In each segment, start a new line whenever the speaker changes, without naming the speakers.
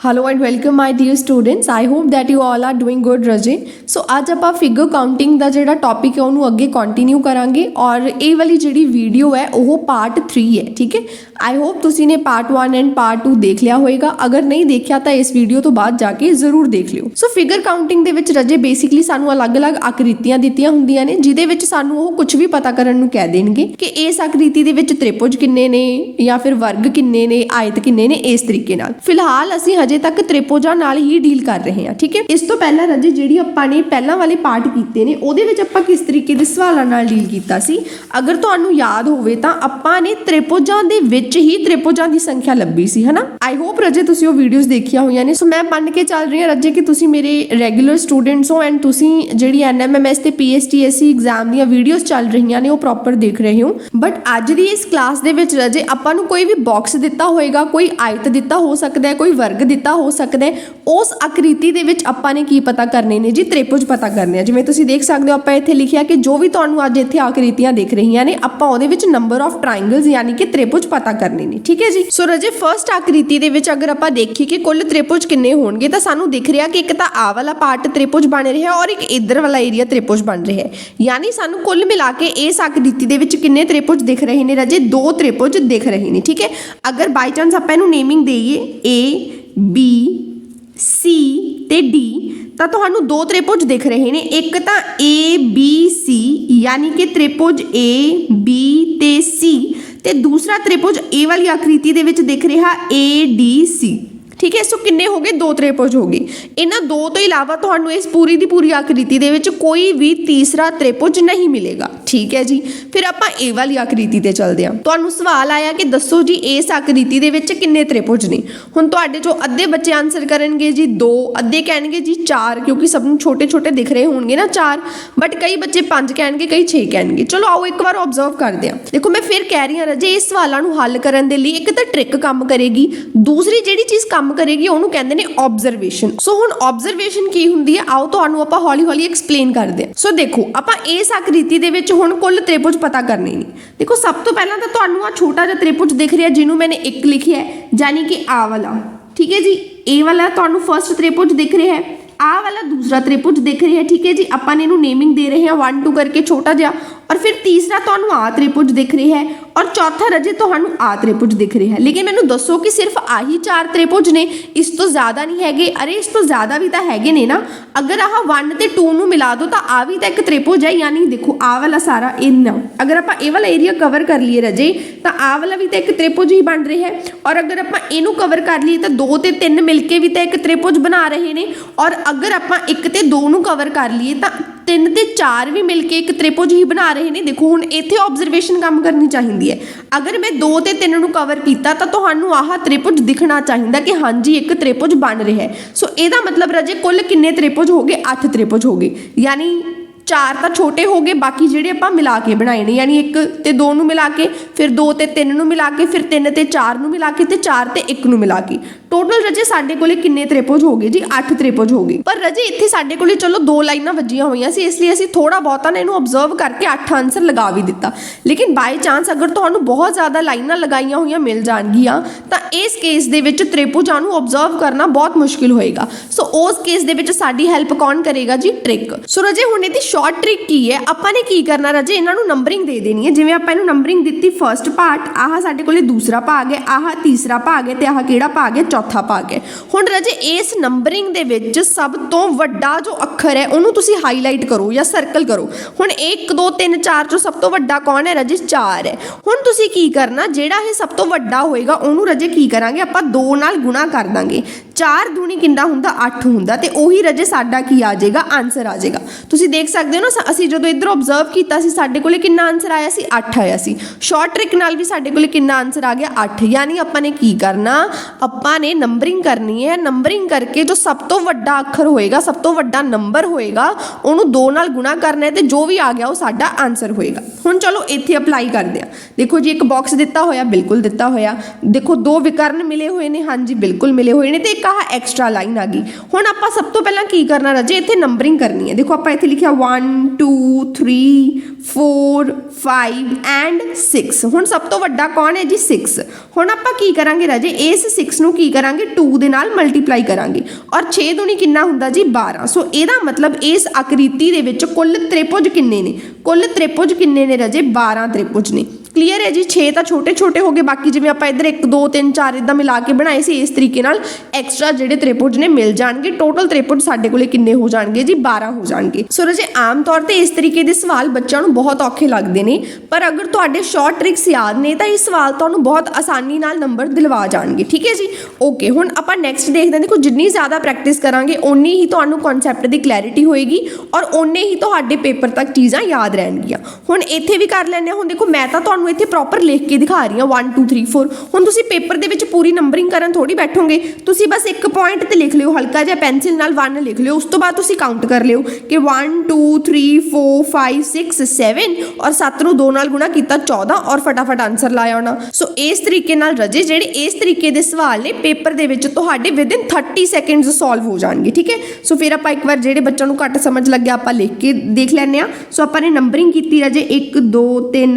Hello and welcome my dear students I hope that you all are doing good ਰਜੇ so ਅੱਜ ਆਪਾਂ figure counting ਦਾ ਜਿਹੜਾ topic ਹੈ ਉਹਨੂੰ ਅੱਗੇ ਕੰਟੀਨਿਊ ਕਰਾਂਗੇ ਔਰ ਇਹ ਵਾਲੀ ਜਿਹੜੀ ਵੀਡੀਓ ਹੈ ਉਹ ਪਾਰਟ 3 ਹੈ ਠੀਕ ਹੈ ਆਈ ਹੋਪ ਤੁਸੀਂ ਨੇ ਪਾਰਟ 1 ਐਂਡ ਪਾਰਟ 2 ਦੇਖ ਲਿਆ ਹੋਵੇਗਾ ਅਗਰ ਨਹੀਂ ਦੇਖਿਆ ਤਾਂ ਇਸ ਵੀਡੀਓ ਤੋਂ ਬਾਅਦ ਜਾ ਕੇ ਜ਼ਰੂਰ ਦੇਖ ਲਿਓ ਸੋ ਫਿਗਰ ਕਾਊਂਟਿੰਗ ਦੇ ਵਿੱਚ ਰਜੇ ਬੇਸਿਕਲੀ ਸਾਨੂੰ ਅਲੱਗ-ਅਲੱਗ ਆਕ੍ਰਿਤੀਆਂ ਦਿੱਤੀਆਂ ਹੁੰਦੀਆਂ ਨੇ ਜਿਹਦੇ ਵਿੱਚ ਸਾਨੂੰ ਉਹ ਕੁਝ ਵੀ ਪਤਾ ਕਰਨ ਨੂੰ ਕਹਿ ਦੇਣਗੇ ਕਿ ਇਸ ਆਕ੍ਰਿਤੀ ਦੇ ਵਿੱਚ ਤ੍ਰਿਭੁਜ ਕਿੰਨੇ ਨੇ ਜਾਂ ਫਿਰ ਵਰਗ ਕਿੰਨੇ ਨੇ ਆਇਤ ਕਿੰਨੇ ਨੇ ਇਸ ਤਰੀਕੇ ਨਾਲ ਫਿਲਹਾਲ ਅਸੀਂ ਹਜੇ ਤੱਕ ਤ੍ਰਿਭੁਜਾਂ ਨਾਲ ਹੀ ਡੀਲ ਕਰ ਰਹੇ ਹਾਂ, ਠੀਕ ਹੈ? ਇਸ ਤੋਂ ਪਹਿਲਾਂ ਰਜੇ ਜਿਹੜੀ ਆਪਾਂ ਨੇ ਪਹਿਲਾਂ ਵਾਲੇ ਪਾਰਟ ਕੀਤੇ ਨੇ, ਉਹਦੇ ਵਿੱਚ ਆਪਾਂ ਕਿਸ ਤਰੀਕੇ ਦੇ ਸਵਾਲਾਂ ਨਾਲ ਡੀਲ ਕੀਤਾ ਸੀ? ਅਗਰ ਤੁਹਾਨੂੰ ਯਾਦ ਹੋਵੇ ਤਾਂ ਆਪਾਂ ਨੇ ਤ੍ਰਿਭੁਜਾਂ ਦੇ ਵਿੱਚ ਹੀ ਤ੍ਰਿਭੁਜਾਂ ਦੀ ਸੰਖਿਆ ਲੱਭੀ ਸੀ, ਹਨਾ? ਆਈ ਹੋਪ ਰਜੇ ਤੁਸੀਂ ਉਹ ਵੀਡੀਓਜ਼ ਦੇਖੀਆਂ ਹੋਈਆਂ ਨੇ। ਸੋ ਮੈਂ ਮੰਨ ਕੇ ਚੱਲ ਰਹੀ ਹਾਂ ਰਜੇ ਕਿ ਤੁਸੀਂ ਮੇਰੇ ਰੈਗੂਲਰ ਸਟੂਡੈਂਟਸ ਹੋ ਐਂਡ ਤੁਸੀਂ ਜਿਹੜੀ ਐਨਐਮਐਮਐਸ ਤੇ ਪੀਐਸਟੀਐਸਸੀ ਐਗਜ਼ਾਮ ਦੀਆਂ ਵੀਡੀਓਜ਼ ਚੱਲ ਰਹੀਆਂ ਨੇ, ਉਹ ਪ੍ਰੋਪਰ ਦੇਖ ਰਹੇ ਹੋ। ਬਟ ਅੱਜ ਦੀ ਇਸ ਕਲਾਸ ਦੇ ਵਿੱਚ ਰਜੇ ਆਪਾਂ ਨੂੰ ਕੋਈ ਵੀ ਬਾਕਸ ਦਿੱਤਾ ਹੋਏਗਾ, ਕੋਈ ਆਇਤ ਦਿੱਤਾ ਹੋ ਸਕਦਾ ਹੈ, ਕੋਈ ਵਰਗ ਦਿੱਤਾ ਹੋ ਸਕਦਾ ਉਸ ਆਕ੍ਰਿਤੀ ਦੇ ਵਿੱਚ ਆਪਾਂ ਨੇ ਕੀ ਪਤਾ ਕਰਨੇ ਨੇ? ਜੀ, ਤ੍ਰਿਭੁਜ ਪਤਾ ਕਰਨੇ ਆ। ਜਿਵੇਂ ਤੁਸੀਂ ਦੇਖ ਸਕਦੇ ਹੋ, ਆਪਾਂ ਇੱਥੇ ਲਿਖਿਆ ਕਿ ਜੋ ਵੀ ਤੁਹਾਨੂੰ ਅੱਜ ਇੱਥੇ ਆਕ੍ਰਿਤੀਆਂ ਦਿਖ ਰਹੀਆਂ ਨੇ, ਆਪਾਂ ਉਹਦੇ ਵਿੱਚ ਨੰਬਰ ਆਫ ਟ੍ਰਾਇੰਗਲਸ ਯਾਨੀ ਕਿ ਤ੍ਰਿਭੁਜ ਪਤਾ ਕਰਨੇ ਨੇ। ਠੀਕ ਹੈ ਜੀ? ਸੋ ਰਜੇ ਫਰਸਟ ਆਕ੍ਰਿਤੀ ਦੇ ਵਿੱਚ ਅਗਰ ਆਪਾਂ ਦੇਖੀਏ ਕਿ ਕੁੱਲ ਤ੍ਰਿਭੁਜ ਕਿੰਨੇ ਹੋਣਗੇ, ਤਾਂ ਸਾਨੂੰ ਦਿਖ ਰਿਹਾ ਕਿ ਇੱਕ ਤਾਂ ਆ ਵਾਲਾ ਪਾਰਟ ਤ੍ਰਿਭੁਜ ਬਣ ਰਿਹਾ ਔਰ ਇੱਕ ਇਧਰ ਵਾਲਾ ਏਰੀਆ ਤ੍ਰਿਭੁਜ ਬਣ ਰਿਹਾ ਹੈ। ਯਾਨੀ ਸਾਨੂੰ ਕੁੱਲ ਮਿਲਾ ਕੇ ਇਸ ਆਕ੍ਰਿਤੀ ਦੇ ਵਿੱਚ ਕਿੰਨੇ ਤ੍ਰਿਭੁਜ ਦਿਖ ਰਹੇ ਨੇ, ਰਜੇ? ਦੋ ਤ੍ਰਿਭੁਜ ਦਿਖ ਰਹੇ ਨੇ। ਠੀਕ ਹੈ? ਅਗਰ ਬਾਈ ਚਾਂਸ ਆਪਾਂ ਇਹਨੂੰ ਨੇਮਿੰਗ ਦੇਈਏ, A ਬੀ ਸੀ ਤੇ ਡੀ ਤਾਂ ਤੁਹਾਨੂੰ ਦੋ ਤ੍ਰਿਭੁਜ ਦਿਖ ਰਹੇ ਨੇ। ਇੱਕ ਤਾਂ ਏ ਬੀ ਸੀ ਯਾਨੀ ਕਿ ਤ੍ਰਿਭੁਜ ਏ ਬੀ ਤੇ ਸੀ ਤੇ ਦੂਸਰਾ ਤ੍ਰਿਭੁਜ ਏ ਵਾਲੀ ਆਕ੍ਰਿਤੀ ਦੇ ਵਿੱਚ ਦਿਖ ਰਿਹਾ ਏ ਡੀ ਸੀ ਠੀਕ ਹੈ? ਸੋ ਕਿੰਨੇ ਹੋ ਗਏ? ਦੋ ਤ੍ਰਿਭੁਜ ਹੋ ਗਏ ਇਹਨਾਂ ਦੋ ਤੋਂ ਇਲਾਵਾ ਤੁਹਾਨੂੰ ਇਸ ਪੂਰੀ ਦੀ ਪੂਰੀ ਆਕ੍ਰਿਤੀ ਦੇ ਵਿੱਚ ਕੋਈ ਵੀ ਤੀਸਰਾ ਤ੍ਰਿਭੁਜ ਨਹੀਂ ਮਿਲੇਗਾ। ਠੀਕ ਹੈ ਜੀ? ਫਿਰ ਆਪਾਂ ਇਹ ਵਾਲੀ ਆਕ੍ਰਿਤੀ ਤੇ ਚੱਲਦੇ ਹਾਂ। ਤੁਹਾਨੂੰ ਸਵਾਲ ਆਇਆ ਕਿ ਦੱਸੋ ਜੀ, ਇਸ ਆਕ੍ਰਿਤੀ ਦੇ ਵਿੱਚ ਕਿੰਨੇ ਤ੍ਰਿਭੁਜ ਨੇ? ਹੁਣ ਤੁਹਾਡੇ ਚੋਂ ਅੱਧੇ ਬੱਚੇ ਆਨਸਰ ਕਰਨਗੇ ਜੀ 2 ਅੱਧੇ ਕਹਿਣਗੇ ਜੀ 4 ਕਿਉਂਕਿ ਸਭ ਨੂੰ ਛੋਟੇ ਛੋਟੇ ਦਿਖ ਰਹੇ ਹੋਣਗੇ ਨਾ 4 ਬਟ ਕਈ ਬੱਚੇ 5 ਕਹਿਣਗੇ, ਕਈ 6 ਕਹਿਣਗੇ। ਚਲੋ ਆਓ ਇੱਕ ਵਾਰ ਆਬਜ਼ਰਵ ਕਰਦੇ ਹਾਂ। ਦੇਖੋ, ਮੈਂ ਫਿਰ ਕਹਿ ਰਹੀ ਹਾਂ ਰਜੇ, ਇਸ ਸਵਾਲਾਂ ਨੂੰ ਹੱਲ ਕਰਨ ਦੇ ਲਈ ਇੱਕ ਤਾਂ ਟ੍ਰਿਕ ਕੰਮ ਕਰੇਗੀ। ਦੂਸਰੀ ਜਿਹੜੀ ਚੀਜ਼ ਕੰਮ ਕਰੇਗੀ, ਉਹਨੂੰ ਕਹਿੰਦੇ ਨੇ ਆਬਜ਼ਰਵੇਸ਼ਨ ਸੋ ਹੁਣ ਆਬਜ਼ਰਵੇਸ਼ਨ ਕੀ ਹੁੰਦੀ ਹੈ? ਆਓ ਤੁਹਾਨੂੰ ਆਪਾਂ ਹੌਲੀ ਹੌਲੀ ਐਕਸਪਲੇਨ ਕਰਦੇ ਹਾਂ। ਸੋ ਦੇਖੋ, ਆਪਾਂ ਇਸ ਆਕ੍ਰਿਤੀ ਦੇ ਵਿੱਚ ਹੁਣ ਕੁੱਲ ਤ੍ਰਿਭੁਜ ਪਤਾ ਕਰਨੇ ਨੇ। ਦੇਖੋ, ਸਭ ਤੋਂ ਪਹਿਲਾਂ ਤਾਂ ਤੁਹਾਨੂੰ ਆ ਛੋਟਾ ਜਿਹਾ ਤ੍ਰਿਭੁਜ ਦਿਖ ਰਿਹਾ, ਜਿਹਨੂੰ ਮੈਨੇ ਇੱਕ ਲਿਖਿਆ ਹੈ, ਯਾਨੀ ਕਿ ਆ ਵਾਲਾ। ਠੀਕ ਹੈ ਜੀ? ਇਹ ਵਾਲਾ ਤੁਹਾਨੂੰ ਫਰਸਟ ਤ੍ਰਿਭੁਜ ਦਿਖ ਰਿਹਾ ਹੈ। ਆ ਵਾਲਾ ਦੂਸਰਾ ਤ੍ਰਿਭੁਜ ਦਿਖ ਰਿਹਾ ਹੈ, ਠੀਕ ਹੈ ਜੀ? ਆਪਾਂ ਨੇ ਇਹਨੂੰ ਨੇਮਿੰਗ ਦੇ ਰਹੇ ਹਾਂ 1 2 ਕਰਕੇ ਛੋਟਾ ਜਿਹਾ। ਔਰ ਫਿਰ ਤੀਸਰਾ ਤੁਹਾਨੂੰ ਆ ਤ੍ਰਿਭੁਜ ਦਿਖ ਰਿਹਾ ਹੈ ਔਰ ਚੌਥਾ ਰਜੇ ਤੁਹਾਨੂੰ ਆ ਤ੍ਰਿਭੁਜ ਦਿਖ ਰਿਹਾ ਹੈ। ਲੇਕਿਨ ਮੈਨੂੰ ਦੱਸੋ ਕਿ ਸਿਰਫ ਆਹੀ ਚਾਰ ਤ੍ਰਿਭੁਜ ਨੇ, ਇਸ ਤੋਂ ਜ਼ਿਆਦਾ ਨਹੀਂ ਹੈਗੇ। ਅਰੇ, ਇਸ ਤੋਂ ਜ਼ਿਆਦਾ ਵੀ ਤਾਂ ਹੈਗੇ ਨੇ ਨਾ। ਅਗਰ ਆਹ 1 ਤੇ 2 ਨੂੰ ਮਿਲਾ ਦੋ ਤਾਂ ਆ ਵੀ ਤਾਂ ਇੱਕ ਤ੍ਰਿਭੁਜ ਹੈ, ਯਾਨੀ ਦੇਖੋ ਆ ਵਾਲਾ ਸਾਰਾ ਇੰਨਾ ਅਗਰ ਆਪਾਂ ਇਹ ਵਾਲਾ ਏਰੀਆ ਕਵਰ ਕਰ ਲਈਏ ਰਜੇ, ਤਾਂ ਆ ਵਾਲਾ ਵੀ ਤਾਂ ਇੱਕ ਤ੍ਰਿਭੁਜ ਹੀ ਬਣ ਰਿਹਾ ਹੈ। ਔਰ ਅਗਰ ਆਪਾਂ ਇਹਨੂੰ ਕਵਰ ਕਰ ਲਈਏ ਤਾਂ 2 ਤੇ 3 ਮਿਲ ਕੇ ਵੀ ਤਾਂ ਇੱਕ ਤ੍ਰਿਭੁਜ ਬਣਾ ਰਹੇ ਨੇ। ਔਰ ਅਗਰ ਆਪਾਂ ਇੱਕ ਤੇ ਦੋ ਨੂੰ ਕਵਰ ਕਰ ਲਈਏ ਤਾਂ ਤਿੰਨ ਤੇ ਚਾਰ ਵੀ ਮਿਲ ਕੇ ਇੱਕ ਤ੍ਰਿਭੁਜ ਹੀ ਬਣਾ ਰਹੇ ਨੇ। ਦੇਖੋ, ਹੁਣ ਇੱਥੇ ਆਬਜ਼ਰਵੇਸ਼ਨ ਕੰਮ ਕਰਨੀ ਚਾਹੀਦੀ ਹੈ। ਅਗਰ ਮੈਂ ਦੋ ਤੇ ਤਿੰਨ ਨੂੰ ਕਵਰ ਕੀਤਾ ਤਾਂ ਤੁਹਾਨੂੰ ਆਹ ਤ੍ਰਿਭੁਜ ਦਿਖਣਾ ਚਾਹੀਦਾ ਕਿ ਹਾਂਜੀ, ਇੱਕ ਤ੍ਰਿਭੁਜ ਬਣ ਰਿਹਾ ਹੈ। ਸੋ ਇਹਦਾ ਮਤਲਬ ਰਜੇ ਕੁੱਲ ਕਿੰਨੇ ਤ੍ਰਿਭੁਜ ਹੋ ਗਏ? 8 ਤ੍ਰਿਭੁਜ ਹੋ ਗਏ। ਯਾਨੀ ਚਾਰ ਤਾਂ ਛੋਟੇ ਹੋ ਗਏ, ਬਾਕੀ ਜਿਹੜੇ ਆਪਾਂ ਮਿਲਾ ਕੇ ਬਣਾਏ ਨੇ, ਯਾਨੀ ਇੱਕ ਤੇ ਦੋ ਨੂੰ ਮਿਲਾ ਕੇ, ਫਿਰ ਦੋ ਤੇ ਤਿੰਨ ਨੂੰ ਮਿਲਾ ਕੇ, ਫਿਰ ਤਿੰਨ ਤੇ ਚਾਰ ਨੂੰ ਮਿਲਾ ਕੇ ਤੇ ਚਾਰ ਤੇ ਇੱਕ ਨੂੰ ਮਿਲਾ ਕੇ। ਟੋਟਲ ਰਜੇ ਸਾਡੇ ਕੋਲੇ ਕਿੰਨੇ ਤ੍ਰਿਭੁਜ ਹੋ ਗਏ ਜੀ? 8 ਤ੍ਰਿਭੁਜ ਹੋ ਗਏ। ਪਰ ਰਜੇ ਇੱਥੇ ਸਾਡੇ ਕੋਲੇ ਚਲੋ ਦੋ ਲਾਈਨਾਂ ਵੱਜੀਆਂ ਹੋਈਆਂ ਸੀ, ਇਸ ਲਈ ਅਸੀਂ ਥੋੜਾ ਬਹੁਤਾ ਨਾ ਇਹਨੂੰ ਆਬਜ਼ਰਵ ਕਰਕੇ 8 ਆਨਸਰ ਲਗਾ ਵੀ ਦਿੱਤਾ। ਲੇਕਿਨ ਬਾਈ ਚਾਂਸ ਅਗਰ ਤੁਹਾਨੂੰ ਬਹੁਤ ਜ਼ਿਆਦਾ ਲਾਈਨਾਂ ਲਗਾਈਆਂ ਹੋਈਆਂ ਮਿਲ ਜਾਣਗੀਆਂ, ਤਾਂ ਇਸ ਕੇਸ ਦੇ ਵਿੱਚ ਤ੍ਰਿਭੁਜਾਂ ਨੂੰ ਆਬਜ਼ਰਵ ਕਰਨਾ ਬਹੁਤ ਮੁਸ਼ਕਿਲ ਹੋਏਗਾ। ਸੋ ਉਸ ਕੇਸ ਦੇ ਵਿੱਚ ਸਾਡੀ ਹੈਲਪ ਕੌਣ ਕਰੇਗਾ ਜੀ? ਟ੍ਰਿਕ ਸੋ ਰਜੇ ਹੁਣ ਇਹਦੀ ਸ਼ਾਰਟ ਟ੍ਰਿਕ ਕੀ ਹੈ? ਆਪਾਂ ਨੇ ਕੀ ਕਰਨਾ ਰਜੇ ਇਹਨਾਂ ਨੂੰ ਨੰਬਰਿੰਗ ਦੇ ਦੇਣੀ ਹੈ। ਜਿਵੇਂ ਆਪਾਂ ਇਹਨੂੰ ਨੰਬਰਿੰਗ ਦਿੱਤੀ ਫਰਸਟ ਪਾਰਟ ਆਹ ਸਾਡੇ ਕੋਲੇ ਦੂਸਰਾ ਭਾਗ ਹੈ, ਆਹ ਤੀਸਰਾ ਭਾਗ ਹੈ ਤੇ ਆਹ ਕਿਹੜਾ ਭਾਗ ਹੈ? ਚੌਥਾ ਭਾਗ ਹੈ। ਹੁਣ ਰਜੇ, ਇਸ ਨੰਬਰਿੰਗ ਦੇ ਵਿੱਚ ਸਭ ਤੋਂ ਵੱਡਾ ਜੋ ਅੱਖਰ ਹੈ, ਉਹਨੂੰ ਤੁਸੀਂ ਹਾਈਲਾਈਟ ਕਰੋ ਜਾਂ ਸਰਕਲ ਕਰੋ। ਹੁਣ 1 2 3 4 ਚੋਂ ਸਭ ਤੋਂ ਵੱਡਾ ਕੌਣ ਹੈ ਰਜੇ? 4 ਹੈ। ਹੁਣ ਤੁਸੀਂ ਕੀ ਕਰਨਾ, ਜਿਹੜਾ ਇਹ ਸਭ ਤੋਂ ਵੱਡਾ ਹੋਏਗਾ, ਉਹਨੂੰ ਰਜੇ ਕੀ ਕਰਾਂਗੇ? ਆਪਾਂ 2 ਨਾਲ ਗੁਣਾ ਕਰ ਦਾਂਗੇ। 4 ਦੂਣੀ ਕਿੰਨਾ ਹੁੰਦਾ? 8 ਹੁੰਦਾ। ਤੇ ਉਹੀ ਰਜੇ ਸਾਡਾ ਕੀ ਆ ਜਾਏਗਾ? ਆਨਸਰ ਆ ਜਾਏਗਾ। ਤੁਸੀਂ ਦੇਖ ਸਕਦੇ ਹੋ ਨਾ ਅਸੀਂ ਜਦੋਂ ਇੱਧਰ ਆਬਜ਼ਰਵ ਕੀਤਾ ਸੀ, ਸਾਡੇ ਕੋਲੇ ਕਿੰਨਾ ਆਨਸਰ ਆਇਆ ਸੀ? 8 ਆਇਆ ਸੀ। ਸ਼ਾਰਟ ਟ੍ਰਿਕ ਨਾਲ ਵੀ ਸਾਡੇ ਕੋਲੇ ਕਿੰਨਾ ਆਨਸਰ ਆ ਗਿਆ? 8 ਯਾਨੀ ਆਪਾਂ ਨੇ ਕੀ ਕਰਨਾ? ਆਪਾਂ ਨੇ ਨੰਬਰਿੰਗ ਕਰਨੀ ਹੈ। ਨੰਬਰਿੰਗ ਕਰਕੇ ਜੋ ਸਭ ਤੋਂ ਵੱਡਾ ਅੱਖਰ ਹੋਏਗਾ, ਸਭ ਤੋਂ ਵੱਡਾ ਨੰਬਰ ਹੋਏਗਾ, ਉਹਨੂੰ 2 ਨਾਲ ਗੁਣਾ ਕਰਨਾ ਹੈ ਤੇ ਜੋ ਵੀ ਆ ਗਿਆ ਉਹ ਸਾਡਾ ਆਨਸਰ ਹੋਏਗਾ। ਹੁਣ ਚਲੋ ਇੱਥੇ ਅਪਲਾਈ ਕਰਦੇ ਆ ਦੇਖੋ ਜੀ, ਇੱਕ ਬਾਕਸ ਦਿੱਤਾ ਹੋਇਆ, ਬਿਲਕੁਲ ਦਿੱਤਾ ਹੋਇਆ। ਦੇਖੋ, ਦੋ ਵਿਕਰਨ ਮਿਲੇ ਹੋਏ ਨੇ। ਹਾਂਜੀ, ਬਿਲਕੁਲ ਮਿਲੇ ਹੋਏ ਨੇ ਤੇ ਇੱਕ ਇੱਕ ਆਹ ਐਕਸਟਰਾ ਲਾਈਨ ਆ ਗਈ। ਹੁਣ ਆਪਾਂ ਸਭ ਤੋਂ ਪਹਿਲਾਂ ਕੀ ਕਰਨਾ ਰਾਜੇ? ਇੱਥੇ ਨੰਬਰਿੰਗ ਕਰਨੀ ਹੈ। ਦੇਖੋ, ਆਪਾਂ ਇੱਥੇ ਲਿਖਿਆ 1 2 3 4 5 ਐਂਡ 6 ਹੁਣ ਸਭ ਤੋਂ ਵੱਡਾ ਕੌਣ ਹੈ ਜੀ? 6 ਹੁਣ ਆਪਾਂ ਕੀ ਕਰਾਂਗੇ ਰਾਜੇ? ਇਸ 6 ਨੂੰ ਕੀ ਕਰਾਂਗੇ 2 ਦੇ ਨਾਲ ਮਲਟੀਪਲਾਈ ਕਰਾਂਗੇ। ਔਰ 6 ਦੁਣੀ ਕਿੰਨਾ ਹੁੰਦਾ ਜੀ? 12 ਸੋ ਇਹਦਾ ਮਤਲਬ ਇਸ ਆਕ੍ਰਿਤੀ ਦੇ ਵਿੱਚ ਕੁੱਲ ਤ੍ਰਿਭੁਜ ਕਿੰਨੇ ਨੇ? ਕੁੱਲ ਤ੍ਰਿਭੁਜ ਕਿੰਨੇ ਨੇ ਰਾਜੇ? 12 ਤ੍ਰਿਭੁਜ ਨੇ। ਕਲੀਅਰ ਹੈ ਜੀ 6 ਤਾਂ ਛੋਟੇ ਛੋਟੇ ਹੋ ਗਏ, ਬਾਕੀ ਜਿਵੇਂ ਆਪਾਂ ਇੱਧਰ 1 2 3 4 ਇਦਾਂ ਮਿਲਾ ਕੇ ਬਣਾਏ ਸੀ, ਇਸ ਤਰੀਕੇ ਨਾਲ ਐਕਸਟਰਾ ਜਿਹੜੇ ਤ੍ਰਿਭੁਜ ਨੇ ਮਿਲ ਜਾਣਗੇ। ਟੋਟਲ ਤ੍ਰਿਭੁਜ ਸਾਡੇ ਕੋਲੇ ਕਿੰਨੇ ਹੋ ਜਾਣਗੇ ਜੀ? 12 ਹੋ ਜਾਣਗੇ। ਸੋ ਰਾਜੇ, ਆਮ ਤੌਰ ਤੇ ਇਸ ਤਰੀਕੇ ਦੇ ਸਵਾਲ ਬੱਚਿਆਂ ਨੂੰ ਬਹੁਤ ਔਖੇ ਲੱਗਦੇ ਨੇ, ਪਰ ਅਗਰ ਤੁਹਾਡੇ ਸ਼ਾਰਟ ਟ੍ਰਿਕਸ ਯਾਦ ਨੇ, ਤਾਂ ਇਹ ਸਵਾਲ ਤੁਹਾਨੂੰ ਬਹੁਤ ਆਸਾਨੀ ਨਾਲ ਨੰਬਰ ਦਿਲਵਾ ਜਾਣਗੇ। ਠੀਕ ਹੈ ਜੀ? ਓਕੇ ਹੁਣ ਆਪਾਂ ਨੈਕਸਟ ਦੇਖਦੇ ਹਾਂ। ਦੇਖੋ, ਜਿੰਨੀ ਜ਼ਿਆਦਾ ਪ੍ਰੈਕਟਿਸ ਕਰਾਂਗੇ, ਓਨੀ ਹੀ ਤੁਹਾਨੂੰ ਕਨਸੈਪਟ ਦੀ ਕਲੈਰਿਟੀ ਹੋਏਗੀ ਔਰ ਓਨੇ ਹੀ ਤੁਹਾਡੇ ਪੇਪਰ ਤੱਕ ਚੀਜ਼ਾਂ ਯਾਦ ਰਹਿਣਗੀਆਂ। ਹੁਣ ਇੱਥੇ ਵੀ ਕਰ ਲੈਂਦੇ ਹਾਂ। ਹੁਣ ਦੇਖੋ, ਮੈਂ ਤਾਂ ਤੁਹਾਨੂੰ ਇੱਥੇ ਪ੍ਰੋਪਰ ਲਿਖ ਕੇ ਦਿਖਾ ਰਹੀ ਹਾਂ 1 2 3 4 ਹੁਣ ਤੁਸੀਂ ਪੇਪਰ ਦੇ ਵਿੱਚ ਪੂਰੀ ਨੰਬਰਿੰਗ ਕਰਨ ਥੋੜੀ ਬੈਠੋਗੇ। ਤੁਸੀਂ ਬਸ ਇੱਕ ਪੁਆਇੰਟ ਤੇ ਲਿਖ ਲਿਓ, ਹਲਕਾ ਜਿਹਾ ਪੈਨਸਿਲ ਨਾਲ 1 ਲਿਖ ਲਿਓ। ਉਸ ਤੋਂ ਬਾਅਦ ਤੁਸੀਂ ਕਾਊਂਟ ਕਰ ਲਿਓ ਕਿ 1 2 3 4 5 6 7 ਔਰ 7 ਨੂੰ 2 ਨਾਲ ਗੁਣਾ ਕੀਤਾ 14 ਔਰ ਫਟਾਫਟ ਆਨਸਰ ਲਾਇਆ ਹੋਣਾ। ਸੋ ਇਸ ਤਰੀਕੇ ਨਾਲ ਰਜੇ ਜਿਹੜੇ ਇਸ ਤਰੀਕੇ ਦੇ ਸਵਾਲ ਨੇ, ਪੇਪਰ ਦੇ ਵਿੱਚ ਤੁਹਾਡੇ ਵਿਦਿਨ 30 ਸੈਕਿੰਡਸ ਸੋਲਵ ਹੋ ਜਾਣਗੇ, ਠੀਕ ਹੈ? ਸੋ ਫਿਰ ਆਪਾਂ ਇੱਕ ਵਾਰ ਜਿਹੜੇ ਬੱਚਿਆਂ ਨੂੰ ਘੱਟ ਸਮਝ ਲੱਗਿਆ, ਆਪਾਂ ਲਿਖ ਕੇ ਦੇਖ ਲੈਂਦੇ ਆ ਸੋ ਆਪਾਂ ਨੇ ਨੰਬਰਿੰਗ ਕੀਤੀ ਰਜੇ 1 2 3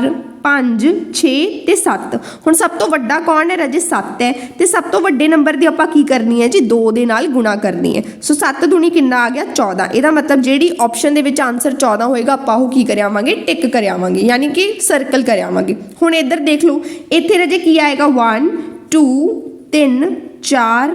4 5 6 ਤੇ 7 ਹੁਣ ਸਭ ਤੋਂ ਵੱਡਾ ਕੌਣ ਹੈ? ਰਾਜੇ 7 ਹੈ। ਤੇ ਸਭ ਤੋਂ ਵੱਡੇ ਨੰਬਰ ਦੀ ਆਪਾਂ ਕੀ ਕਰਨੀ ਹੈ ਜੀ? 2 ਦੇ ਨਾਲ ਗੁਣਾ ਕਰਨੀ ਹੈ। ਸੋ 7 ਦੁਣੀ ਕਿੰਨਾ ਆ ਗਿਆ? 14 ਇਹਦਾ ਮਤਲਬ ਜਿਹੜੀ ਆਪਸ਼ਨ ਦੇ ਵਿੱਚ ਆਨਸਰ 14 ਹੋਏਗਾ, ਆਪਾਂ ਉਹ ਕੀ ਕਰਿਆਵਾਂਗੇ ਟਿਕ ਕਰਿਆਵਾਂਗੇ ਯਾਨੀ ਕਿ ਸਰਕਲ ਕਰਿਆਵਾਂਗੇ ਹੁਣ ਇੱਧਰ ਦੇਖ ਲਓ। ਇੱਥੇ ਰਾਜੇ ਕੀ ਆਏਗਾ? 1 2 3 4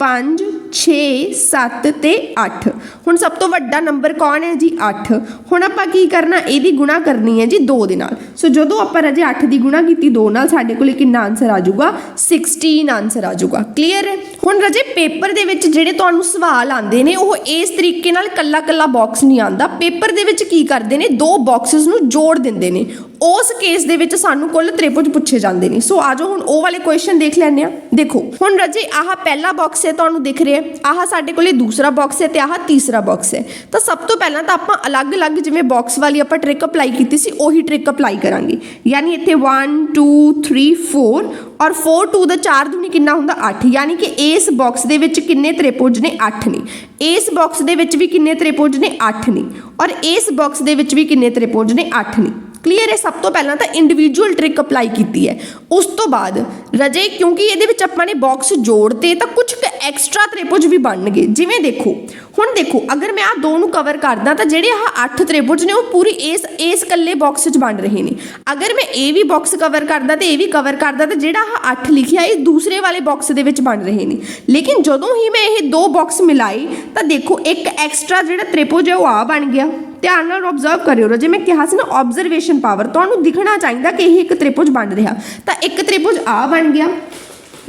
5 6 7 ਤੇ 8 ਹੁਣ ਸਭ ਤੋਂ ਵੱਡਾ ਨੰਬਰ ਕੌਣ ਹੈ ਜੀ? 8 ਹੁਣ ਆਪਾਂ ਕੀ ਕਰਨਾ? ਇਹਦੀ ਗੁਣਾ ਕਰਨੀ ਹੈ ਜੀ 2 ਦੇ ਨਾਲ। ਸੋ ਜਦੋਂ ਆਪਾਂ ਰਾਜੇ 8 ਦੀ ਗੁਣਾ ਕੀਤੀ 2 ਨਾਲ ਸਾਡੇ ਕੋਲ ਕਿੰਨਾ ਆਨਸਰ ਆ ਜਾਊਗਾ। 16 ਆਨਸਰ ਆ ਜਾਊਗਾ। ਕਲੀਅਰ ਹੈ? ਹੁਣ ਰਾਜੇ ਪੇਪਰ ਦੇ ਵਿੱਚ ਜਿਹੜੇ ਤੁਹਾਨੂੰ ਸਵਾਲ ਆਉਂਦੇ ਨੇ, ਉਹ ਇਸ ਤਰੀਕੇ ਨਾਲ ਕੱਲਾ ਕੱਲਾ ਬਾਕਸ ਨਹੀਂ ਆਉਂਦਾ। ਪੇਪਰ ਦੇ ਵਿੱਚ ਕੀ ਕਰਦੇ ਨੇ? ਦੋ ਬਾਕਸਸ ਨੂੰ ਜੋੜ ਦਿੰਦੇ ਨੇ। ਉਸ ਕੇਸ ਦੇ ਵਿੱਚ ਸਾਨੂੰ ਕੁੱਲ ਤ੍ਰਿਭੁਜ ਪੁੱਛੇ ਜਾਂਦੇ ਨੇ। ਸੋ ਆਜੋ ਹੁਣ ਉਹ ਵਾਲੇ ਕੁਐਸਚਨ ਦੇਖ ਲੈਂਦੇ ਆ ਦੇਖੋ, ਹੁਣ ਰਜੇ, ਆਹ ਪਹਿਲਾ ਬਾਕਸ ਹੈ, ਤੁਹਾਨੂੰ ਦਿਖ ਰਿਹਾ ਆਹ ਸਾਡੇ ਕੋਲੇ ਦੂਸਰਾ ਬਾਕਸ ਹੈ ਤੇ ਆਹ ਤੀਸਰਾ ਬਾਕਸ ਹੈ। ਤਾਂ ਸਭ ਤੋਂ ਪਹਿਲਾਂ ਤਾਂ ਆਪਾਂ ਅਲੱਗ-ਅਲੱਗ ਜਿਵੇਂ ਬਾਕਸ ਵਾਲੀ ਆਪਾਂ ਟ੍ਰਿਕ ਅਪਲਾਈ ਕੀਤੀ ਸੀ, ਉਹੀ ਟ੍ਰਿਕ ਅਪਲਾਈ ਕਰਾਂਗੇ। ਯਾਨੀ ਇੱਥੇ 1 2 3 4 ਔਰ 4 2 ਦਾ 4 ਦੁਨੀ ਕਿੰਨਾ ਹੁੰਦਾ? 8 ਯਾਨੀ ਕਿ ਇਸ ਬਾਕਸ ਦੇ ਵਿੱਚ ਕਿੰਨੇ ਤ੍ਰਿਭੁਜ ਨੇ? 8 ਨੇ। ਇਸ ਬਾਕਸ ਦੇ ਵਿੱਚ ਵੀ ਕਿੰਨੇ ਤ੍ਰਿਭੁਜ ਨੇ? 8 ਨੇ। ਔਰ ਇਸ ਬਾਕਸ ਦੇ ਵਿੱਚ ਵੀ ਕਿੰਨੇ ਤ੍ਰਿਭੁਜ ਨੇ? 8 ਨੇ। ਕਲੀਅਰ ਹੈ? ਸਭ ਤੋਂ ਪਹਿਲਾਂ ਤਾਂ ਇੰਡੀਵਿਜੂਅਲ ਟ੍ਰਿਕ ਅਪਲਾਈ ਕੀਤੀ ਹੈ। ਉਸ ਤੋਂ ਬਾਅਦ, ਰਜੇ, ਕਿਉਂਕਿ ਇਹਦੇ ਵਿੱਚ ਆਪਾਂ ਨੇ ਬਾਕਸ ਜੋੜਤੇ ਤਾਂ ਕੁਝ ਐਕਸਟਰਾ ਤ੍ਰਿਭੁਜ ਵੀ ਬਣਨਗੇ। ਜਿਵੇਂ ਦੇਖੋ, ਹੁਣ ਦੇਖੋ, ਅਗਰ ਮੈਂ ਆ ਦੋ ਨੂੰ ਕਵਰ ਕਰਦਾ ਤਾਂ ਜਿਹੜੇ ਆਹ 8 ਤ੍ਰਿਭੁਜ ਨੇ ਉਹ ਪੂਰੀ ਇਸ ਇਸ ਕੱਲੇ ਬਾਕਸ 'ਚ ਬਣ ਰਹੇ ਨੇ। ਅਗਰ ਮੈਂ ਇਹ ਵੀ ਬਾਕਸ ਕਵਰ ਕਰਦਾ ਤੇ ਇਹ ਵੀ ਕਵਰ ਕਰਦਾ ਤਾਂ ਜਿਹੜਾ ਆਹ 8 ਲਿਖਿਆ ਇਹ ਦੂਸਰੇ ਵਾਲੇ ਬਾਕਸ ਦੇ ਵਿੱਚ ਬਣ ਰਹੇ ਨੇ। ਲੇਕਿਨ ਜਦੋਂ ਹੀ ਮੈਂ ਇਹ ਦੋ ਬਾਕਸ ਮਿਲਾਏ, ਤਾਂ ਦੇਖੋ, ਇੱਕ ਐਕਸਟਰਾ ਜਿਹੜਾ ਤ੍ਰਿਭੁਜ ਹੈ ਉਹ ਆ ਬਣ ਗਿਆ। ਧਿਆਨ ਨਾਲ ਆਬਜ਼ਰਵ ਕਰਿਓ ਜੇ ਮੈਂ ਕਿਹਾ ਸੀ ਨਾ ਆਬਜ਼ਰਵੇਸ਼ਨ ਪਾਵਰ ਤੁਹਾਨੂੰ ਦਿਖਣਾ ਚਾਹੀਦਾ ਕਿ ਇਹ ਇੱਕ ਤ੍ਰਿਭੁਜ ਬਣ ਰਿਹਾ। ਤਾਂ ਇੱਕ ਤ੍ਰਿਭੁਜ ਆ ਬਣ ਗਿਆ।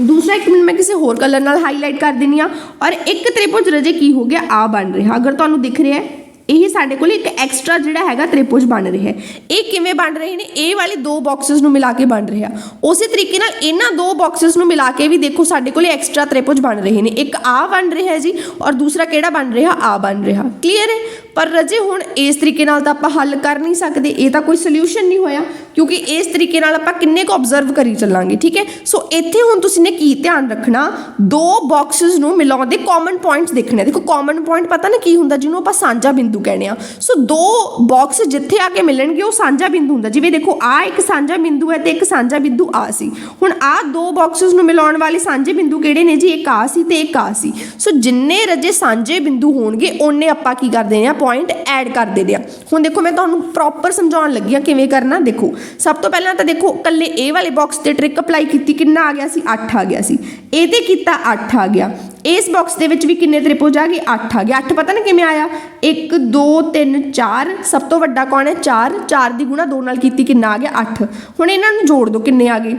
ਦੂਸਰਾ ਇੱਕ ਮਿੰਟ ਮੈਂ ਕਿਸੇ ਹੋਰ ਕਲਰ ਨਾਲ ਹਾਈਲਾਈਟ ਕਰ ਦਿੰਨੀ ਆ ਔਰ ਇੱਕ ਤ੍ਰਿਭੁਜ ਰਜੇ ਕੀ ਹੋ ਗਿਆ? ਆ ਬਣ ਰਿਹਾ। ਅਗਰ ਤੁਹਾਨੂੰ ਦਿਖ ਰਿਹਾ ਹੈ, ਇਹ ਸਾਡੇ ਕੋਲ ਇੱਕ ਐਕਸਟਰਾ ਜਿਹੜਾ ਹੈਗਾ ਤ੍ਰਿਭੁਜ ਬਣ ਰਿਹਾ ਹੈ। ਇਹ ਕਿਵੇਂ ਬਣ ਰਹੇ ਨੇ? ਇਹ ਵਾਲੇ ਦੋ ਬਾਕਸਸ ਨੂੰ ਮਿਲਾ ਕੇ ਬਣ ਰਿਹਾ। ਉਸੇ ਤਰੀਕੇ ਨਾਲ ਇਹਨਾਂ ਦੋ ਬਾਕਸਸ ਨੂੰ ਮਿਲਾ ਕੇ ਵੀ ਦੇਖੋ ਸਾਡੇ ਕੋਲ ਐਕਸਟਰਾ ਤ੍ਰਿਭੁਜ ਬਣ ਰਹੇ ਨੇ। ਇੱਕ ਆ ਬਣ ਰਿਹਾ ਜੀ, ਔਰ ਦੂਸਰਾ ਕਿਹੜਾ ਬਣ ਰਿਹਾ? ਆ ਬਣ ਰਿਹਾ। ਕਲੀਅਰ ਹੈ? ਪਰ ਰਜੇ, ਹੁਣ ਇਸ ਤਰੀਕੇ ਨਾਲ ਤਾਂ ਆਪਾਂ ਹੱਲ ਕਰ ਨਹੀਂ ਸਕਦੇ। ਇਹ ਤਾਂ ਕੋਈ ਸੋਲੂਸ਼ਨ ਨਹੀਂ ਹੋਇਆ, ਕਿਉਂਕਿ ਇਸ ਤਰੀਕੇ ਨਾਲ ਆਪਾਂ ਕਿੰਨੇ ਕੁ ਆਬਜ਼ਰਵ ਕਰੀ ਚੱਲਾਂਗੇ, ਠੀਕ ਹੈ? ਸੋ ਇੱਥੇ ਹੁਣ ਤੁਸੀਂ ਨੇ ਕੀ ਧਿਆਨ ਰੱਖਣਾ? ਦੋ ਬਾਕਸਸ ਨੂੰ ਮਿਲਾਉਣ ਦੇ ਕਾਮਨ ਪੁਆਇੰਟਸ ਦੇਖਣੇ। ਦੇਖੋ ਕਾਮਨ ਪੁਆਇੰਟ ਪਤਾ ਨਾ ਕੀ ਹੁੰਦਾ, ਜਿਹਨੂੰ ਆਪਾਂ ਸਾਂਝਾ ਬਿੰਦੂ ਕਹਿੰਦੇ ਆ ਸੋ ਦੋ ਬਾਕਸ ਜਿੱਥੇ ਆ ਕੇ ਮਿਲਣਗੇ, ਉਹ ਸਾਂਝਾ ਬਿੰਦੂ ਹੁੰਦਾ। ਜਿਵੇਂ ਦੇਖੋ, ਆ ਇੱਕ ਸਾਂਝਾ ਬਿੰਦੂ ਹੈ ਤੇ ਇੱਕ ਸਾਂਝਾ ਬਿੰਦੂ ਆ ਸੀ। ਹੁਣ ਆ ਦੋ ਬਾਕਸਸ ਨੂੰ ਮਿਲਾਉਣ ਵਾਲੇ ਸਾਂਝੇ ਬਿੰਦੂ ਕਿਹੜੇ ਨੇ ਜੀ? ਇੱਕ ਆ ਸੀ ਤੇ ਇੱਕ ਆ ਸੀ। ਸੋ ਜਿੰਨੇ ਰਜੇ ਸਾਂਝੇ ਬਿੰਦੂ ਹੋਣਗੇ ਉਹਨੇ ਆਪਾਂ ਕੀ ਕਰਦੇ ਆ? ਪੁਆਇੰਟ ਐਡ ਕਰ ਦੇਦੇ ਆ। ਹੁਣ ਦੇਖੋ ਮੈਂ ਤੁਹਾਨੂੰ ਪ੍ਰੋਪਰ ਸਮਝਾਉਣ ਲੱਗੀ ਆ ਕਿਵੇਂ ਕਰਨਾ, ਦੇਖੋ। ਸਭ ਤੋਂ ਪਹਿਲਾਂ ਤਾਂ ਦੇਖੋ ਕੱਲੇ ਇਹ ਵਾਲੇ ਬਾਕਸ ਤੇ ਟ੍ਰਿਕ ਅਪਲਾਈ ਕੀਤੀ, ਕਿੰਨਾ ਆ ਗਿਆ ਸੀ? 8 ਆ ਗਿਆ ਸੀ। ਇਹਦੇ ਕੀਤਾ 8 ਆ ਗਿਆ। ਇਸ ਬਾਕਸ ਦੇ ਵਿੱਚ ਵੀ ਕਿੰਨੇ ਤ੍ਰਿਭੁਜ ਆ ਗਏ? 8 ਆ ਗਏ। 8 ਪਤਾ ਨਾ ਕਿਵੇਂ ਆਇਆ? 1 2 3 4 ਸਭ ਤੋਂ ਵੱਡਾ ਕੌਣ ਹੈ? 4 4 ਦੀ ਗੁਣਾ 2 ਨਾਲ ਕੀਤੀ ਕਿੰਨਾ ਆ ਗਿਆ? 8 ਹੁਣ ਇਹਨਾਂ ਨੂੰ ਜੋੜ ਦਿਓ ਕਿੰਨੇ ਆ ਗਏ।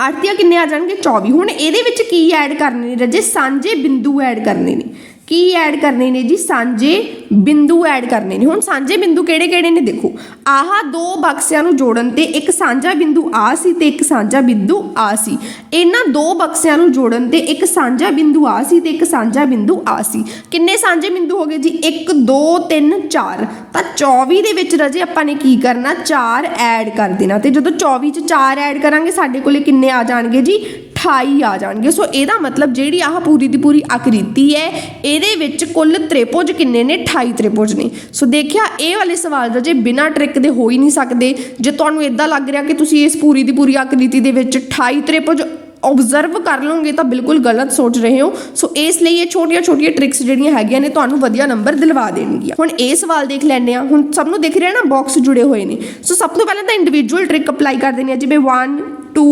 8 ਦੀਆਂ ਕਿੰਨੇ ਆ ਜਾਣਗੇ? 24 ਹੁਣ ਇਹਦੇ ਵਿੱਚ ਕੀ ਐਡ ਕਰਨੇ ਨੇ? ਰਜੇ, ਸਾਂਝੇ ਬਿੰਦੂ ਐਡ ਕਰਨੇ ਨੇ। ਕੀ ਐਡ ਕਰਨੇ ਨੇ ਜੀ? ਸਾਂਝੇ ਬਿੰਦੂ ਐਡ ਕਰਨੇ ਨੇ। ਹੁਣ ਸਾਂਝੇ ਬਿੰਦੂ ਕਿਹੜੇ ਕਿਹੜੇ ਨੇ ਦੇਖੋ। ਆਹ ਦੋ ਬਕਸਿਆਂ ਨੂੰ ਜੋੜਨ ਤੇ ਇੱਕ ਸਾਂਝਾ ਬਿੰਦੂ ਆ ਸੀ ਤੇ ਇੱਕ ਸਾਂਝਾ ਬਿੰਦੂ ਆ ਸੀ। ਇਹਨਾਂ ਦੋ ਬਕਸਿਆਂ ਨੂੰ ਜੋੜਨ ਤੇ ਇੱਕ ਸਾਂਝਾ ਬਿੰਦੂ ਆ ਸੀ ਤੇ ਇੱਕ ਸਾਂਝਾ ਬਿੰਦੂ ਆ ਸੀ। ਕਿੰਨੇ ਸਾਂਝੇ ਬਿੰਦੂ ਹੋ ਗਏ ਜੀ? 1 2 3 4 ਤਾਂ 24 ਦੇ ਵਿੱਚ ਰਜੇ ਆਪਾਂ ਨੇ ਕੀ ਕਰਨਾ? 4 ਐਡ ਕਰ ਦੇਣਾ ਤੇ ਜਦੋਂ 24 ਚ 4 ਐਡ ਕਰਾਂਗੇ, ਸਾਡੇ ਕੋਲੇ ਕਿੰਨੇ ਆ ਜਾਣਗੇ ਜੀ? 28 ਆ ਜਾਣਗੇ। ਸੋ ਇਹਦਾ ਮਤਲਬ ਜਿਹੜੀ ਆਹ ਪੂਰੀ ਦੀ ਪੂਰੀ ਆਕ੍ਰਿਤੀ ਹੈ, ਇਹਦੇ ਵਿੱਚ ਕੁੱਲ ਤ੍ਰਿਭੁਜ ਕਿੰਨੇ ਨੇ? 28 ਤ੍ਰਿਭੁਜ ਨੇ। ਸੋ ਦੇਖਿਆ, ਇਹ ਵਾਲੇ ਸਵਾਲ ਰਾਜੇ ਬਿਨਾਂ ਟ੍ਰਿਕ ਦੇ ਹੋ ਹੀ ਨਹੀਂ ਸਕਦੇ, ਜੇ ਤੁਹਾਨੂੰ ਇਦਾਂ ਲੱਗ ਰਿਹਾ ਕਿ ਤੁਸੀਂ ਇਸ ਪੂਰੀ ਦੀ ਪੂਰੀ ਆਕ੍ਰਿਤੀ ਦੇ ਵਿੱਚ 28 ਤ੍ਰਿਭੁਜ ਆਬਜ਼ਰਵ ਕਰ ਲਓਗੇ, ਤਾਂ ਬਿਲਕੁਲ ਗਲਤ ਸੋਚ ਰਹੇ ਹੋ। ਸੋ ਇਸ ਲਈ ਇਹ ਛੋਟੀਆਂ-ਛੋਟੀਆਂ ਟ੍ਰਿਕਸ ਜਿਹੜੀਆਂ ਹੈਗੀਆਂ ਨੇ, ਤੁਹਾਨੂੰ ਵਧੀਆ ਨੰਬਰ ਦਿਲਵਾ ਦੇਣਗੀਆਂ। ਹੁਣ ਇਹ ਸਵਾਲ ਦੇਖ ਲੈਂਦੇ ਆ ਹੁਣ ਸਭ ਨੂੰ ਦਿਖ ਰਿਹਾ ਨਾ ਬਾਕਸ ਜੁੜੇ ਹੋਏ ਨੇ। ਸੋ ਸਭ ਤੋਂ ਪਹਿਲਾਂ ਤਾਂ ਇੰਡੀਵਿਜੂਅਲ ਟ੍ਰਿਕ ਅਪਲਾਈ ਕਰ ਦੇਣੀ ਆ ਜਿਵੇਂ 1 2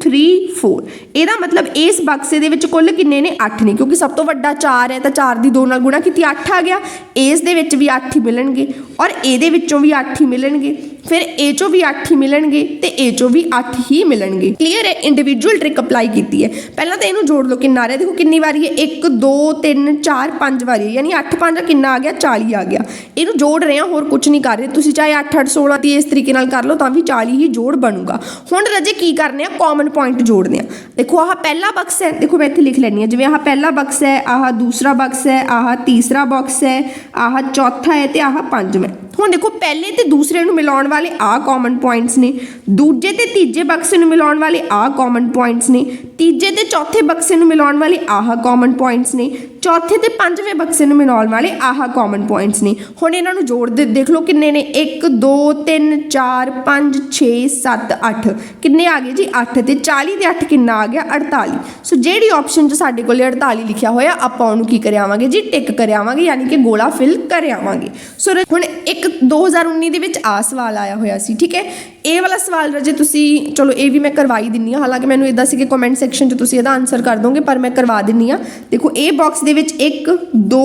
3 4 ਇਹਦਾ ਮਤਲਬ ਇਸ ਬਕਸੇ ਦੇ ਵਿੱਚ ਕੁੱਲ ਕਿੰਨੇ ਨੇ? 8 ਨੇ, ਕਿਉਂਕਿ ਸਭ ਤੋਂ ਵੱਡਾ 4 ਹੈ ਤਾਂ 4 ਦੀ 2 ਨਾਲ ਗੁਣਾ ਕੀਤੀ 8 ਆ ਗਿਆ। ਇਸ ਦੇ ਵਿੱਚ ਵੀ 8 ਹੀ ਮਿਲਣਗੇ ਔਰ ਇਹਦੇ ਵਿੱਚੋਂ ਵੀ 8 ਹੀ ਮਿਲਣਗੇ। ਫਿਰ ਇਹ ਚੋਂ ਵੀ 8 ਹੀ ਮਿਲਣਗੇ ਤੇ ਇਹ ਚੋਂ ਵੀ 8 ਹੀ ਮਿਲਣਗੇ। ਕਲੀਅਰ ਹੈ? ਇੰਡੀਵਿਜੂਅਲ ਟ੍ਰਿਕ ਅਪਲਾਈ ਕੀਤੀ ਹੈ। ਪਹਿਲਾਂ ਤਾਂ ਇਹਨੂੰ ਜੋੜ ਲਓ, ਕਿੰਨਾ ਰਿਹਾ? ਦੇਖੋ ਕਿੰਨੀ ਵਾਰੀ ਹੈ? 1 2 3 4 5 ਵਾਰੀ ਯਾਨੀ 8 5 ਕਿੰਨਾ ਆ ਗਿਆ? 40 ਆ ਗਿਆ। ਇਹਨੂੰ ਜੋੜ ਰਹੇ ਹਾਂ, ਹੋਰ ਕੁਝ ਨਹੀਂ ਕਰ ਰਹੇ। ਤੁਸੀਂ ਚਾਹੇ 8 8 16 ਦੀ ਇਸ ਤਰੀਕੇ ਨਾਲ ਕਰ ਲਓ, ਤਾਂ ਵੀ 40 ਹੀ ਜੋੜ ਬਣੂਗਾ। ਹੁਣ ਰਜੇ ਕੀ ਕਰਨੇ ਆ? ਕਾਮਨ ਪੁਆਇੰਟ ਜੋੜਨੇ ਆ। ਦੇਖੋ, ਆਹ ਪਹਿਲਾ ਬਕਸ ਹੈ। ਦੇਖੋ, ਮੈਂ ਇੱਥੇ ਲਿਖ ਲੈਣੀ ਆ ਜਿਵੇਂ ਆਹ ਪਹਿਲਾ ਬਕਸ ਹੈ, ਆਹ ਦੂਸਰਾ ਬਕਸ ਹੈ, ਆਹ ਤੀਸਰਾ ਬਾਕਸ ਹੈ, ਆਹ ਚੌਥਾ ਹੈ ਤੇ ਆਹ ਪੰਜਵਾਂ ਹੁਣ ਦੇਖੋ, ਪਹਿਲੇ ਤੇ ਦੂਸਰੇ ਨੂੰ ਮਿਲਾਉਣ ਵਾਲੇ ਆ ਕਾਮਨ ਪੁਆਇੰਟਸ ਨੇ, ਦੂਜੇ ਤੇ ਤੀਜੇ ਬਕਸੇ ਨੂੰ ਮਿਲਾਉਣ ਵਾਲੇ ਆ ਕਾਮਨ ਪੁਆਇੰਟਸ ਨੇ, ਤੀਜੇ ਤੇ ਚੌਥੇ ਬਕਸੇ ਨੂੰ ਮਿਲਾਉਣ ਵਾਲੇ ਆਹ ਕਾਮਨ ਪੁਆਇੰਟਸ ਨੇ ਚੌਥੇ ਤੇ ਪੰਜਵੇਂ ਬਕਸੇ ਨੂੰ ਮਿਲਾਉਣ ਵਾਲੇ ਆਹ ਕਾਮਨ ਪੁਆਇੰਟਸ ਨੇ। ਹੁਣ ਇਹਨਾਂ ਨੂੰ ਜੋੜ ਦੇ ਦੇਖ ਲਓ ਕਿੰਨੇ ਨੇ। 1 2 3 4 5 6 7 8 ਕਿੰਨੇ ਆ ਗਏ ਜੀ? 8 ਤੇ 40 ਤੇ 8 ਕਿੰਨਾ ਆ ਗਿਆ? 48 ਸੋ ਜਿਹੜੀ ਆਪਸ਼ਨ 'ਚ ਸਾਡੇ ਕੋਲੇ 48 ਲਿਖਿਆ ਹੋਇਆ, ਆਪਾਂ ਉਹਨੂੰ ਕੀ ਕਰਿਆਵਾਂਗੇ ਜੀ? ਟਿਕ ਕਰਿਆਵਾਂਗੇ ਯਾਨੀ ਕਿ ਗੋਲਾ ਫਿਲ ਕਰਿਆਵਾਂਗੇ ਸੋ ਹੁਣ ਇੱਕ 2019 ਦੇ ਵਿੱਚ ਆ ਸਵਾਲ ਆਇਆ ਹੋਇਆ ਸੀ, ਠੀਕ ਹੈ? ਇਹ ਵਾਲਾ ਸਵਾਲ ਰਜੇ ਤੁਸੀਂ, ਚਲੋ ਇਹ ਵੀ ਮੈਂ ਕਰਵਾਈ ਦਿੰਨੀ ਆ ਹਾਲਾਂਕਿ ਮੈਨੂੰ ਇਦਾਂ ਸੀ ਕਿ ਕਮੈਂਟ ਸੈਕਸ਼ਨ 'ਚ ਤੁਸੀਂ ਇਹਦਾ ਆਨਸਰ ਕਰ ਦੋਗੇ, ਪਰ ਮੈਂ ਕਰਵਾ ਦਿੰਨੀ ਆ ਦੇਖੋ, ਇਹ ਬਾਕਸ ਦੇ ਵਿੱਚ 1 2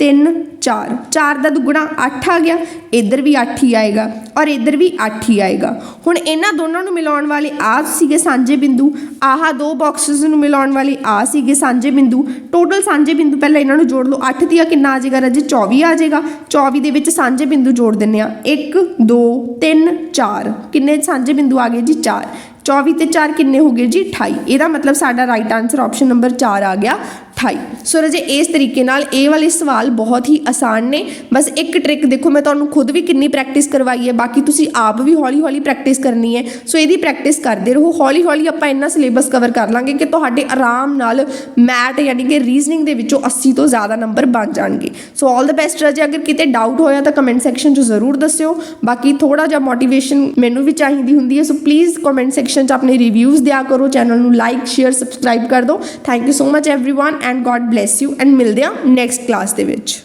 3 4 4 ਦਾ ਦੁੱਗਣਾ 8 ਆ ਗਿਆ, ਇੱਧਰ ਵੀ 8 ਹੀ ਆਏਗਾ ਔਰ ਇੱਧਰ ਵੀ 8 ਹੀ ਆਏਗਾ। ਹੁਣ ਇਹਨਾਂ ਦੋਨਾਂ ਨੂੰ ਮਿਲਾਉਣ ਵਾਲੇ ਆ ਸੀਗੇ ਸਾਂਝੇ ਬਿੰਦੂ, ਆਹ ਦੋ ਬਾਕਸਸ ਨੂੰ ਮਿਲਾਉਣ ਵਾਲੇ ਆ ਸੀਗੇ ਸਾਂਝੇ ਬਿੰਦੂ। ਟੋਟਲ ਸਾਂਝੇ ਬਿੰਦੂ ਪਹਿਲਾਂ ਇਹਨਾਂ ਨੂੰ ਜੋੜ ਲਓ 8 ਦੀਆਂ ਕਿੰਨਾ ਆ ਜਾਏਗਾ ਰਾਜੇ? 24 ਆ ਜਾਏਗਾ। 24 ਦੇ ਵਿੱਚ ਸਾਂਝੇ ਬਿੰਦੂ ਜੋੜ ਦਿੰਨੇ ਆ 1 2 3 4 ਕਿੰਨੇ ਸਾਂਝੇ ਬਿੰਦੂ ਆ ਗਏ ਜੀ? 4 24 ਤੇ 4 ਕਿੰਨੇ ਹੋ ਗਏ ਜੀ? 28 ਇਹਦਾ ਮਤਲਬ ਸਾਡਾ ਰਾਈਟ ਆਨਸਰ ਆਪਸ਼ਨ ਨੰਬਰ 4 ਆ ਗਿਆ। 28 ਸੋ ਰਜੇ ਇਸ ਤਰੀਕੇ ਨਾਲ ਇਹ ਵਾਲੇ ਸਵਾਲ ਬਹੁਤ ਹੀ ਆਸਾਨ ਨੇ ਬਸ ਇੱਕ ਟ੍ਰਿਕ ਦੇਖੋ ਮੈਂ ਤੁਹਾਨੂੰ ਖੁਦ ਵੀ ਕਿੰਨੀ ਪ੍ਰੈਕਟਿਸ ਕਰਵਾਈ ਹੈ ਬਾਕੀ ਤੁਸੀਂ ਆਪ ਵੀ ਹੌਲੀ ਹੌਲੀ ਪ੍ਰੈਕਟਿਸ ਕਰਨੀ ਹੈ ਸੋ ਇਹਦੀ ਪ੍ਰੈਕਟਿਸ ਕਰਦੇ ਰਹੋ ਹੌਲੀ ਹੌਲੀ ਆਪਾਂ ਇੰਨਾ ਸਿਲੇਬਸ ਕਵਰ ਕਰ ਲਾਂਗੇ ਕਿ ਤੁਹਾਡੇ ਆਰਾਮ ਨਾਲ ਮੈਥ ਯਾਨੀ ਕਿ ਰੀਜ਼ਨਿੰਗ ਦੇ ਵਿੱਚੋਂ 80 ਤੋਂ ਜ਼ਿਆਦਾ ਨੰਬਰ ਬਣ ਜਾਣਗੇ ਸੋ ਆਲ ਦ ਬੈਸਟ ਰਜੇ ਅਗਰ ਕਿਤੇ ਡਾਊਟ ਹੋਇਆ ਤਾਂ ਕਮੈਂਟ ਸੈਕਸ਼ਨ 'ਚ ਜ਼ਰੂਰ ਦੱਸਿਓ ਬਾਕੀ ਥੋੜਾ ਜਿਹਾ ਮੋਟੀਵੇਸ਼ਨ ਮੈਨੂੰ ਵੀ ਚਾਹੀਦੀ ਹੁੰਦੀ ਹੈ ਸੋ ਪਲੀਜ਼ ਕਮੈਂਟ ਸੈਕਸ਼ਨ 'ਚ ਆਪਣੇ ਰਿਵਿਊਜ਼ ਦਿਆ ਕਰੋ ਚੈਨਲ ਨੂੰ ਲਾਈਕ ਸ਼ੇਅਰ ਸਬਸਕ੍ਰਾਈਬ ਕਰ ਦਿਓ thank you so much everyone and God bless you and ਮਿਲਦੇ ਹਾਂ ਨੈਕਸਟ ਕਲਾਸ ਦੇ ਵਿੱਚ।